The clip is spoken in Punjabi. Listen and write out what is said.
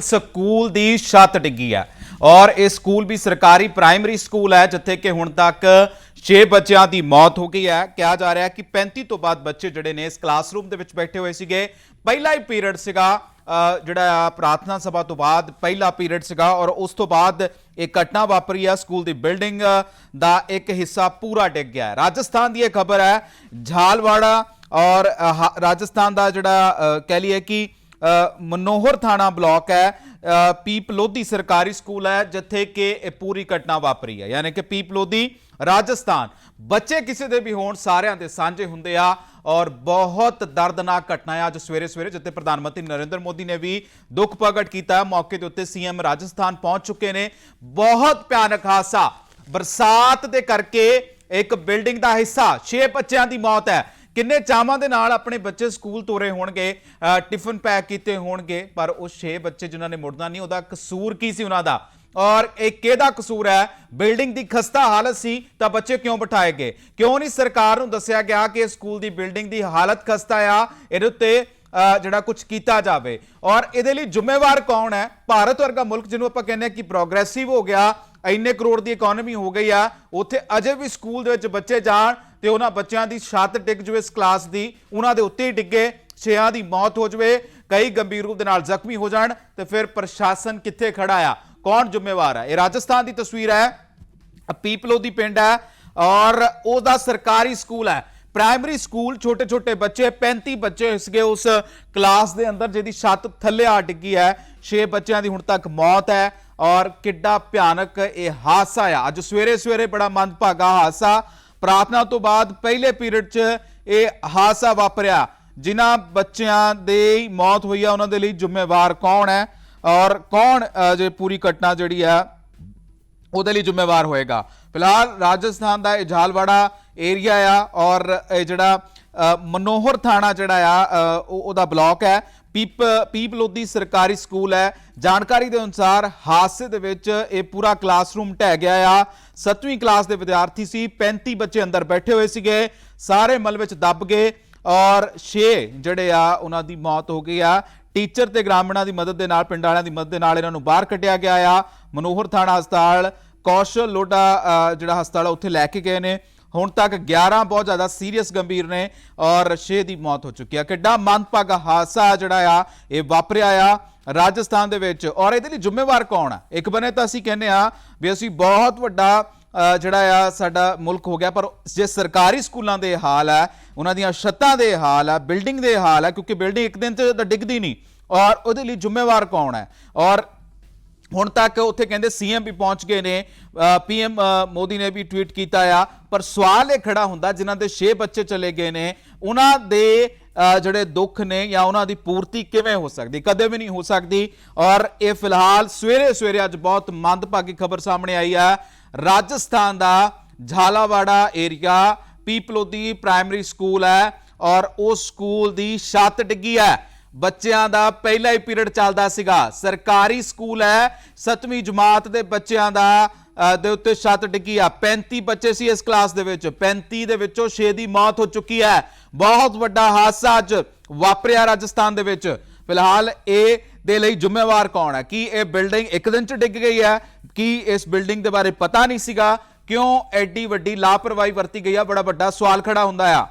ਸਕੂਲ ਦੀ ਛੱਤ ਡਿੱਗੀ ਹੈ। ਔਰ ਇਹ ਸਕੂਲ ਵੀ ਸਰਕਾਰੀ ਪ੍ਰਾਇਮਰੀ ਸਕੂਲ ਹੈ, ਜਿੱਥੇ ਕਿ ਹੁਣ ਤੱਕ 6 ਬੱਚਿਆਂ ਦੀ ਮੌਤ ਹੋ ਗਈ ਹੈ। ਕਿਹਾ ਜਾ ਰਿਹਾ ਹੈ ਕਿ 35 ਤੋਂ ਬਾਅਦ ਬੱਚੇ ਜਿਹੜੇ ਨੇ ਇਸ ਕਲਾਸਰੂਮ ਦੇ ਵਿੱਚ ਬੈਠੇ ਹੋਏ ਸੀਗੇ। ਪਹਿਲਾ ਹੀ ਪੀਰੀਅਡ ਸੀਗਾ ਜਿਹੜਾ ਪ੍ਰਾਰਥਨਾ ਸਭਾ ਤੋਂ ਬਾਅਦ ਪਹਿਲਾ ਪੀਰੀਅਡ ਸੀਗਾ ਔਰ ਉਸ ਤੋਂ ਬਾਅਦ ਇਹ ਘਟਨਾ ਵਾਪਰੀ ਆ ਸਕੂਲ ਦੀ ਬਿਲਡਿੰਗ ਦਾ ਇੱਕ ਹਿੱਸਾ ਪੂਰਾ ਡਿੱਗ ਗਿਆ ਰਾਜਸਥਾਨ ਦੀ ਇਹ ਖਬਰ ਹੈ, ਝਾਲਵਾੜਾ ਔਰ ਹਾ- ਰਾਜਸਥਾਨ ਦਾ ਜਿਹੜਾ ਕਹਿ ਲਈਏ ਕਿ ਮਨੋਹਰ ਥਾਣਾ ਬਲਾਕ ਹੈ। ਅ, ਸਰਕਾਰੀ ਸਕੂਲ ਹੈ ਜਿੱਥੇ ਕਿ ਇਹ ਪੂਰੀ ਘਟਨਾ ਵਾਪਰੀ ਹੈ। ਯਾਨੀ ਕਿ ਪੀਪ ਲੋਧੀ ਰਾਜਸਥਾਨ। ਬੱਚੇ ਕਿਸੇ ਦੇ ਵੀ ਹੋਣ ਸਾਰਿਆਂ ਦੇ ਸਾਂਝੇ ਹੁੰਦੇ ਆ ਔਰ ਬਹੁਤ ਦਰਦਨਾਕ ਘਟਨਾ ਹੈ। ਅੱਜ ਸਵੇਰੇ ਸਵੇਰੇ ਜਿੱਥੇ ਪ੍ਰਧਾਨ ਮੰਤਰੀ ਨਰਿੰਦਰ ਮੋਦੀ ਨੇ ਵੀ ਦੁੱਖ ਪ੍ਰਗਟ ਕੀਤਾ ਮੌਕੇ ਦੇ ਉੱਤੇ ਸੀਐਮ ਰਾਜਸਥਾਨ ਪਹੁੰਚ ਚੁੱਕੇ ਨੇ। ਬਹੁਤ ਭਿਆਨਕ ਹਾਦਸਾ। ਬਰਸਾਤ ਦੇ ਕਰਕੇ ਇੱਕ ਬਿਲਡਿੰਗ ਦਾ ਹਿੱਸਾ 6 ਬੱਚਿਆਂ ਦੀ ਮੌਤ ਹੈ। ਕਿੰਨੇ ਚਾਵਾਂ ਦੇ ਨਾਲ ਆਪਣੇ ਬੱਚੇ ਸਕੂਲ ਤੋਰੇ ਹੋਣਗੇ ਟਿਫਨ ਪੈਕ ਕੀਤੇ ਹੋਣਗੇ, ਪਰ ਉਹ 6 ਬੱਚੇ ਜਿਨ੍ਹਾਂ ਨੇ ਮੁੜਨਾ ਨਹੀਂ, ਉਹਦਾ ਕਸੂਰ ਕੀ ਸੀ ਉਹਨਾਂ ਦਾ? ਔਰ ਇਹ ਕਿਹਦਾ ਕਸੂਰ ਹੈ? ਬਿਲਡਿੰਗ ਦੀ ਖਸਤਾ ਹਾਲਤ ਸੀ, ਤਾਂ ਬੱਚੇ ਕਿਉਂ ਬਿਠਾਏ ਗਏ? ਕਿਉਂ ਨਹੀਂ ਸਰਕਾਰ ਨੂੰ ਦੱਸਿਆ ਗਿਆ ਕਿ ਸਕੂਲ ਦੀ ਬਿਲਡਿੰਗ ਦੀ ਹਾਲਤ ਖਸਤਾ ਆ, ਇਹਦੇ ਉੱਤੇ ਜਿਹੜਾ ਕੁਝ ਕੀਤਾ ਜਾਵੇ? ਔਰ ਇਹਦੇ ਲਈ ਜ਼ਿੰਮੇਵਾਰ ਕੌਣ ਹੈ? ਭਾਰਤ ਵਰਗਾ ਮੁਲਕ ਜਿਹਨੂੰ ਆਪਾਂ ਕਹਿੰਦੇ ਆ ਕਿ ਪ੍ਰੋਗਰੈਸਿਵ ਹੋ ਗਿਆ, ਇੰਨੇ ਕਰੋੜ ਦੀ ਇਕਨੋਮੀ ਹੋ ਗਈ ਆ, ਉੱਥੇ ਅਜੇ ਵੀ ਸਕੂਲ ਦੇ ਵਿੱਚ ਬੱਚੇ ਜਾਣ ਤੇ ਉਹਨਾਂ ਬੱਚਿਆਂ ਦੀ ਛੱਤ ਡਿੱਗ ਜਵੇ ਇਸ ਕਲਾਸ ਦੀ। ਉਹਨਾਂ ਦੇ ਉੱਤੇ ਹੀ ਡਿੱਗੇ, ਛਿਆਂ ਦੀ ਮੌਤ ਹੋ ਜਵੇ, ਕਈ ਗੰਭੀਰ ਰੂਪ ਦੇ ਨਾਲ ਜ਼ਖਮੀ ਹੋ ਜਾਣ ਤੇ ਫਿਰ ਪ੍ਰਸ਼ਾਸਨ ਕਿੱਥੇ ਖੜਾ ਆ? ਕੌਣ ਜ਼ਿੰਮੇਵਾਰ ਹੈ ਇਹ ਰਾਜਸਥਾਨ ਦੀ ਤਸਵੀਰ ਹੈ ਪੀਪਲੋ ਦੀ ਪਿੰਡ ਹੈ ਔਰ ਉਹਦਾ ਸਰਕਾਰੀ ਸਕੂਲ ਹੈ। ਪ੍ਰਾਇਮਰੀ ਸਕੂਲ ਛੋਟੇ ਛੋਟੇ ਬੱਚੇ 35 ਬੱਚੇ ਸੀਗੇ ਉਸ ਕਲਾਸ ਦੇ ਅੰਦਰ ਜਿਹਦੀ ਛੱਤ ਥੱਲੇ ਆ ਡਿੱਗੀ ਹੈ। 6 ਬੱਚਿਆਂ ਦੀ ਹੁਣ ਤੱਕ ਮੌਤ ਹੈ ਔਰ ਕਿੱਡਾ ਭਿਆਨਕ ਇਹ ਹਾਦਸਾ ਆ। ਅੱਜ ਸਵੇਰੇ ਸਵੇਰੇ ਬੜਾ ਮੰਦਭਾਗਾ ਹਾਦਸਾ ਪ੍ਰਾਰਥਨਾ ਤੋਂ ਬਾਅਦ ਪਹਿਲੇ ਪੀਰੀਅਡ 'ਚ ਇਹ ਹਾਦਸਾ ਵਾਪਰਿਆ, ਜਿਨ੍ਹਾਂ ਬੱਚਿਆਂ ਦੀ ਮੌਤ ਹੋਈ ਆ, ਉਹਨਾਂ ਦੇ ਲਈ ਜ਼ਿੰਮੇਵਾਰ ਕੌਣ ਹੈ ਔਰ ਕੌਣ ਜੇ ਪੂਰੀ ਘਟਨਾ ਜਿਹੜੀ ਆ, ਉਹਦੇ ਲਈ ਜ਼ਿੰਮੇਵਾਰ ਹੋਏਗਾ। ਫਿਲਹਾਲ ਰਾਜਸਥਾਨ ਦਾ ਇਹ ਝਾਲਵਾੜਾ ਏਰੀਆ ਆ ਔਰ ਇਹ ਜਿਹੜਾ ਮਨੋਹਰ ਥਾਣਾ ਜਿਹੜਾ ਆ ਉਹ- ਉਹਦਾ ਬਲਾਕ ਹੈ। ਪੀਪ ਪੀਪ ਲੋਧੀ ਸਰਕਾਰੀ ਸਕੂਲ ਹੈ। ਜਾਣਕਾਰੀ ਦੇ ਅਨੁਸਾਰ ਹਾਦਸੇ ਦੇ ਵਿੱਚ ਇਹ ਪੂਰਾ ਕਲਾਸਰੂਮ ਢਹਿ ਗਿਆ ਆ। 7ਵੀਂ ਕਲਾਸ ਦੇ ਵਿਦਿਆਰਥੀ ਸੀ 35 ਬੱਚੇ ਅੰਦਰ ਬੈਠੇ ਹੋਏ ਸੀਗੇ ਸਾਰੇ ਮਲ ਵਿੱਚ ਦੱਬ ਗਏ ਔਰ 6 ਜਿਹੜੇ ਆ ਉਹਨਾਂ ਦੀ ਮੌਤ ਹੋ ਗਈ ਆ। ਟੀਚਰ ਤੇ ਗ੍ਰਾਮੀਣਾਂ ਦੀ ਮਦਦ ਦੇ ਨਾਲ ਪਿੰਡ ਵਾਲਿਆਂ ਦੀ ਮਦਦ ਦੇ ਨਾਲ ਇਹਨਾਂ ਨੂੰ ਬਾਹਰ ਕੱਢਿਆ ਗਿਆ ਆ। ਮਨੋਹਰ ਥਾਣਾ ਹਸਪਤਾਲ ਕੌਸ਼ਲ ਲੋਡਾ ਜਿਹੜਾ ਹਸਪਤਾਲ ਆ, ਉੱਥੇ ਲੈ ਕੇ ਗਏ ਨੇ। ਹੁਣ ਤੱਕ 11 ਬਹੁਤ ਜ਼ਿਆਦਾ ਸੀਰੀਅਸ ਗੰਭੀਰ ਨੇ ਔਰ 6 ਦੀ ਮੌਤ ਹੋ ਚੁੱਕੀ ਆ। ਕਿੱਡਾ ਮੰਦਭਾਗਾ ਹਾਦਸਾ ਜਿਹੜਾ ਆ, ਇਹ ਵਾਪਰਿਆ ਆ ਰਾਜਸਥਾਨ ਦੇ ਵਿੱਚ। ਔਰ ਇਹਦੇ ਲਈ ਜ਼ਿੰਮੇਵਾਰ ਕੌਣ ਆ? ਇੱਕ ਬਨੇ ਤਾਂ ਅਸੀਂ ਕਹਿੰਦੇ ਆ ਵੀ ਅਸੀਂ ਬਹੁਤ ਵੱਡਾ ਜਿਹੜਾ ਆ ਸਾਡਾ ਮੁਲਕ ਹੋ ਗਿਆ, ਪਰ ਜੇ ਸਰਕਾਰੀ ਸਕੂਲਾਂ ਦੇ ਹਾਲ ਹੈ ਉਹਨਾਂ ਦੀਆਂ ਛੱਤਾਂ ਦੇ ਹਾਲ ਆ, ਬਿਲਡਿੰਗ ਦੇ ਹਾਲ ਹੈ ਕਿਉਂਕਿ ਬਿਲਡਿੰਗ ਇੱਕ ਦਿਨ ਤੇ ਤਾਂ ਡਿੱਗਦੀ ਨਹੀਂ। ਔਰ ਉਹਦੇ ਲਈ ਜ਼ਿੰਮੇਵਾਰ ਕੌਣ ਹੈ ਔਰ ਹੁਣ ਤੱਕ ਉੱਥੇ ਕਹਿੰਦੇ ਸੀਐਮ ਵੀ ਪਹੁੰਚ ਗਏ ਨੇ ਪੀਐਮ ਮੋਦੀ ਨੇ ਵੀ ਟਵੀਟ ਕੀਤਾ ਆ, ਪਰ ਸਵਾਲ ਇਹ ਖੜਾ ਹੁੰਦਾ ਜਿਨ੍ਹਾਂ ਦੇ 6 ਬੱਚੇ ਚਲੇ ਗਏ ਨੇ, ਉਹਨਾਂ ਦੇ ਜਿਹੜੇ ਦੁੱਖ ਨੇ ਜਾਂ ਉਹਨਾਂ ਦੀ ਪੂਰਤੀ ਕਿਵੇਂ ਹੋ ਸਕਦੀ? ਕਦੇ ਵੀ ਨਹੀਂ ਹੋ ਸਕਦੀ। ਔਰ ਇਹ ਫਿਲਹਾਲ ਸਵੇਰੇ ਸਵੇਰੇ ਅੱਜ ਬਹੁਤ ਮੰਦਭਾਗੀ ਖਬਰ ਸਾਹਮਣੇ ਆਈ ਆ। ਰਾਜਸਥਾਨ ਦਾ Jhalawara area, Piplodi primary school ਹੈ ਔਰ ਉਸ ਸਕੂਲ ਦੀ ਛੱਤ ਡਿੱਗੀ ਹੈ। ਬੱਚਿਆਂ ਦਾ ਪਹਿਲਾ ਹੀ ਪੀਰੀਅਡ ਚੱਲਦਾ ਸੀਗਾ। ਸਰਕਾਰੀ ਸਕੂਲ ਹੈ 7ਵੀਂ ਜਮਾਤ ਦੇ ਬੱਚਿਆਂ ਦਾ ਦੇ ਉੱਤੇ ਛੱਤ ਡਿੱਗੀ ਆ। 35 ਬੱਚੇ ਸੀ ਇਸ ਕਲਾਸ ਦੇ ਵਿੱਚ। 35 ਦੇ ਵਿੱਚੋਂ 6 ਦੀ ਮੌਤ ਹੋ ਚੁੱਕੀ ਹੈ। ਬਹੁਤ ਵੱਡਾ ਹਾਦਸਾ ਅੱਜ ਵਾਪਰਿਆ ਰਾਜਸਥਾਨ ਦੇ ਵਿੱਚ। ਫਿਲਹਾਲ ਇਹ ਦੇ ਲਈ ਜ਼ਿੰਮੇਵਾਰ ਕੌਣ ਹੈ? ਕੀ ਇਹ ਬਿਲਡਿੰਗ ਇੱਕ ਦਿਨ ਚ ਡਿੱਗ ਗਈ ਹੈ? ਕੀ ਇਸ ਬਿਲਡਿੰਗ ਦੇ ਬਾਰੇ ਪਤਾ ਨਹੀਂ ਸੀਗਾ? ਕਿਉਂ ਐਡੀ ਵੱਡੀ ਲਾਪਰਵਾਹੀ ਵਰਤੀ ਗਈ ਆ? ਬੜਾ ਵੱਡਾ ਸਵਾਲ ਖੜਾ ਹੁੰਦਾ ਆ।